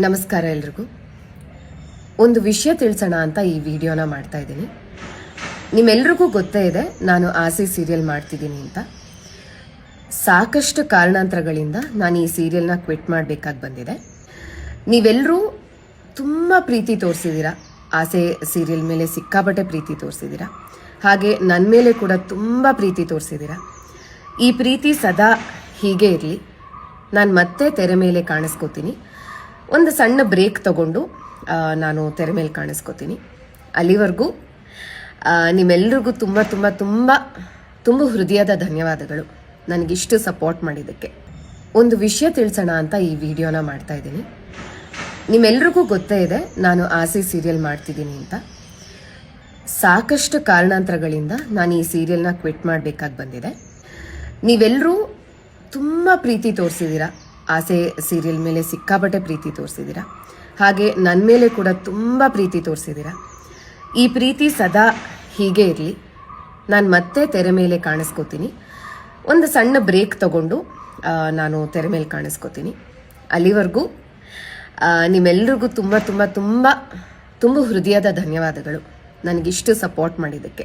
ನಮಸ್ಕಾರ ಎಲ್ರಿಗೂ. ಒಂದು ವಿಷಯ ತಿಳಿಸೋಣ ಅಂತ ಈ ವಿಡಿಯೋನ ಮಾಡ್ತಾ ಇದ್ದೀನಿ. ನಿಮ್ಮೆಲ್ರಿಗೂ ಗೊತ್ತೇ ಇದೆ, ನಾನು ಆಸೆ ಸೀರಿಯಲ್ ಮಾಡ್ತಿದ್ದೀನಿ ಅಂತ. ಸಾಕಷ್ಟು ಕಾರಣಾಂತರಗಳಿಂದ ನಾನು ಈ ಸೀರಿಯಲ್ನ ಕ್ವಿಟ್ ಮಾಡಬೇಕಾಗಿ ಬಂದಿದೆ. ನೀವೆಲ್ಲರೂ ತುಂಬ ಪ್ರೀತಿ ತೋರಿಸಿದ್ದೀರಾ? ಆಸೆ ಸೀರಿಯಲ್ ಮೇಲೆ ಸಿಕ್ಕಾಪಟ್ಟೆ ಪ್ರೀತಿ ತೋರಿಸಿದ್ದೀರಾ? ಹಾಗೆ ನನ್ನ ಮೇಲೆ ಕೂಡ ತುಂಬ ಪ್ರೀತಿ ತೋರಿಸಿದ್ದೀರಾ? ಈ ಪ್ರೀತಿ ಸದಾ ಹೀಗೆ ಇರಲಿ. ನಾನು ಮತ್ತೆ ತೆರೆ ಮೇಲೆ ಕಾಣಿಸ್ಕೋತೀನಿ. ಒಂದು ಸಣ್ಣ ಬ್ರೇಕ್ ತಗೊಂಡು ನಾನು ತೆರೆ ಮೇಲೆ ಕಾಣಿಸ್ಕೋತೀನಿ. ಅಲ್ಲಿವರೆಗೂ ನಿಮ್ಮೆಲ್ರಿಗೂ ತುಂಬ ತುಂಬ ತುಂಬ ತುಂಬ ಹೃದಯದ ಧನ್ಯವಾದಗಳು ನನಗಿಷ್ಟು ಸಪೋರ್ಟ್ ಮಾಡಿದ್ದಕ್ಕೆ. ಒಂದು ವಿಷಯ ತಿಳಿಸೋಣ ಅಂತ ಈ ವಿಡಿಯೋನ ಮಾಡ್ತಾ ಇದ್ದೀನಿ. ನಿಮ್ಮೆಲ್ರಿಗೂ ಗೊತ್ತೇ ಇದೆ, ನಾನು ಆಸೆ ಸೀರಿಯಲ್ ಮಾಡ್ತಿದ್ದೀನಿ ಅಂತ. ಸಾಕಷ್ಟು ಕಾರಣಾಂತರಗಳಿಂದ ನಾನು ಈ ಸೀರಿಯಲ್ನ ಕ್ವಿಟ್ ಮಾಡಬೇಕಾಗಿ ಬಂದಿದೆ. ನೀವೆಲ್ಲರೂ ತುಂಬ ಪ್ರೀತಿ ತೋರಿಸಿದ್ದೀರಾ? ಆಸೆ ಸೀರಿಯಲ್ ಮೇಲೆ ಸಿಕ್ಕಾಪಟ್ಟೆ ಪ್ರೀತಿ ತೋರಿಸಿದ್ದೀರಾ? ಹಾಗೆ ನನ್ನ ಮೇಲೆ ಕೂಡ ತುಂಬ ಪ್ರೀತಿ ತೋರಿಸಿದ್ದೀರಾ? ಈ ಪ್ರೀತಿ ಸದಾ ಹೀಗೆ ಇರಲಿ. ನಾನು ಮತ್ತೆ ತೆರೆ ಮೇಲೆ ಕಾಣಿಸ್ಕೋತೀನಿ. ಒಂದು ಸಣ್ಣ ಬ್ರೇಕ್ ತಗೊಂಡು ನಾನು ತೆರೆ ಮೇಲೆ ಕಾಣಿಸ್ಕೋತೀನಿ. ಅಲ್ಲಿವರೆಗೂ ನಿಮ್ಮೆಲ್ರಿಗೂ ತುಂಬ ತುಂಬ ತುಂಬ ತುಂಬ ಹೃದಯದ ಧನ್ಯವಾದಗಳು. ನನಗಿಷ್ಟು ಸಪೋರ್ಟ್ ಮಾಡಿದ್ದಕ್ಕೆ.